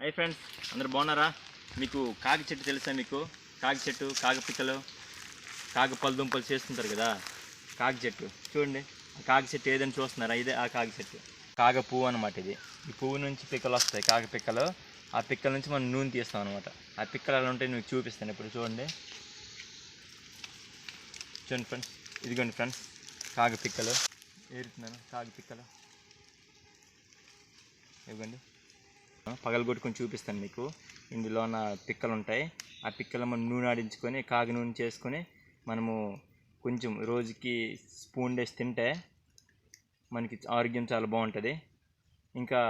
Hi friends అందరు బాగున్నారా? మీకు కాగి చెట్టు తెలుసా మీకు? కాగి చెట్టు కాగి పిక్కలు కాగి పళ్ళు దుంపలు చేస్తుంటారు కదా? కాగి చెట్టు. చూడండి ఆ కాగి చెట్టు ఏదని చూస్తున్నారా? ఇదే ఆ కాగి చెట్టు. కాగ పువ్వు అనమాట ఇది. ఈ పువ్వు నుంచి పిక్కలు వస్తాయి కాగ పిక్కలు. ఆ పిక్కల నుంచి మనం నూనె తీస్తాం అనమాట ఆ పిక్కలు ఎలా ఉంటాయి మీకు చూపిస్తాను ఇప్పుడు చూడండి. చూడండి ఫ్రెండ్స్ ఇదిగోండి ఫ్రెండ్స్ కాగి పిక్కలు. ఏరుతున్నాను కాగి పిక్కలు. ఇవ్వండి పగలగొట్టుకొని చూపిస్తాను మీకు. ఇందులో ఉన్న పిక్కలు ఉంటాయి ఆ పిక్కలు మనం నూనె ఆడించుకొని కాగి నూనె చేసుకొని మనము కొంచెం రోజుకి స్పూన్ వేసి తింటే మనకి ఆరోగ్యం చాలా బాగుంటుంది. ఇంకా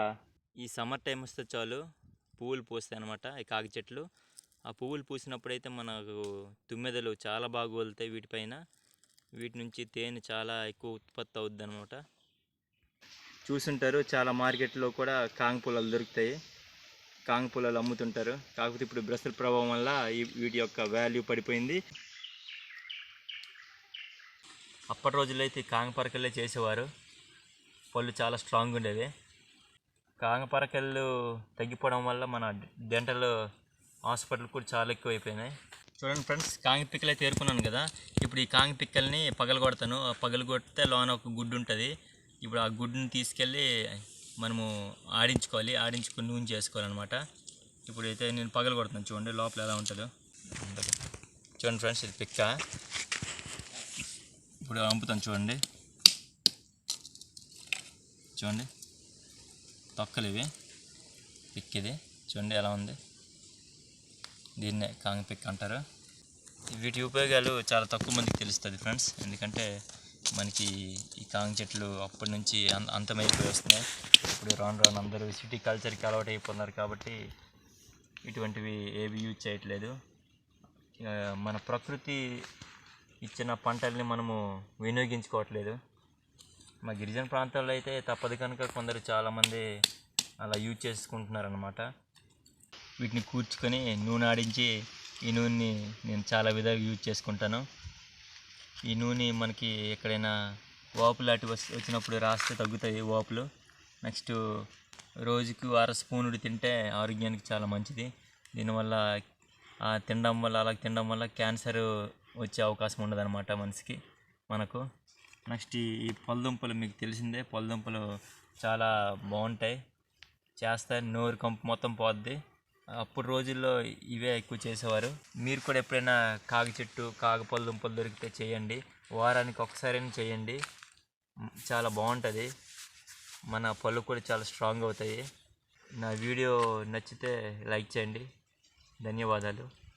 ఈ సమ్మర్ టైం వస్తే చాలు పువ్వులు పూస్తాయి అనమాట ఈ కాగి చెట్లు. ఆ పువ్వులు పూసినప్పుడైతే మనకు తుమ్మెదలు చాలా బాగా వదులుతాయి వీటిపైన. వీటి నుంచి తేనె చాలా ఎక్కువ ఉత్పత్తి అవుద్ది అనమాట చూసుంటారు. చాలా మార్కెట్లో కూడా కాంగ పొలాలు దొరుకుతాయి. కాంగ పొలాలు అమ్ముతుంటారు. కాకపోతే ఇప్పుడు బ్రసల ప్రభావం వల్ల ఈ వీటి యొక్క వాల్యూ పడిపోయింది. అప్పటి రోజుల్లో అయితే కాంగ పరకల్లే చేసేవారు. పళ్ళు చాలా స్ట్రాంగ్ ఉండేవి. కాంగ తగ్గిపోవడం వల్ల మన డెంటల్ హాస్పిటల్ కూడా చాలా ఎక్కువ అయిపోయినాయి చూడండి ఫ్రెండ్స్ కాంగి పిక్కలు అయితే ఏరుకున్నాను కదా. ఇప్పుడు ఈ కాంగి పిక్కల్ని పగలగొడతాను. పగలగొడితే లోన ఒక గుడ్డు ఉంటుంది. ఇప్పుడు ఆ గుడ్డుని తీసుకెళ్ళి మనము ఆడించుకోవాలి. ఆడించుకుని నూనె చేసుకోవాలన్నమాట. ఇప్పుడు అయితే నేను పగల కొడుతున్నాను చూడండి లోపల ఎలా ఉంటుందో. చూడండి ఫ్రెండ్స్ ఇది పిక్క. ఇప్పుడు అంపుతాను చూడండి. చూడండి. తొక్కలు ఇవి. పిక్ ఇది. చూడండి ఎలా ఉంది. దీన్నే కాంగ్ పిక్ అంటారు. వీటి ఉపయోగాలు చాలా తక్కువ మందికి తెలుస్తుంది ఫ్రెండ్స్. ఎందుకంటే మనకి ఈ కాంగ చెట్లు అప్పటి నుంచి అం- అంతమైపోయి వస్తున్నాయి. ఇప్పుడు రాను రాను అందరూ సిటీ కల్చర్కి అలవాటు అయిపోతున్నారు కాబట్టి ఇటువంటివి ఏవి యూజ్ చేయట్లేదు. మన ప్రకృతి ఇచ్చిన పంటల్ని మనము వినియోగించుకోవట్లేదు. మా గిరిజన ప్రాంతాల్లో అయితే తప్పదు కనుక కొందరు చాలామంది అలా యూజ్ చేసుకుంటున్నారు అనమాట వీటిని కూర్చుకొని నూనె ఆడించి ఈ నూనెని నేను చాలా విధాలుగా యూజ్ చేసుకుంటాను. ఈ నూనె మనకి ఎక్కడైనా వాపు లాంటి వచ్చినప్పుడు రాస్తే తగ్గుతాయి వాపులు. నెక్స్ట్ రోజుకు అర స్పూనుడు తింటే ఆరోగ్యానికి చాలా మంచిది. దీనివల్ల ఆ తినడం వల్ల అలా తినడం వల్ల క్యాన్సర్ వచ్చే అవకాశం ఉండదన్నమాట మనిషికి మనకు. నెక్స్ట్ ఈ ఈ పొలదుంపలు మీకు తెలిసిందే పొలదుంపలు చాలా బాగుంటాయి. చేస్తే నోరు కంపు మొత్తం పోద్ది. అప్పుడు రోజుల్లో ఇవే ఎక్కువ చేసేవారు. మీరు కూడా ఎప్పుడైనా కాగి చెట్టు కాగపల్ల దుంపలు దొరికితే చేయండి. వారానికి ఒకసారైనా చేయండి. చాలా బాగుంటుంది. మన పళ్ళు కూడా చాలా స్ట్రాంగ్ అవుతాయి. నా వీడియో నచ్చితే లైక్ చేయండి. ధన్యవాదాలు.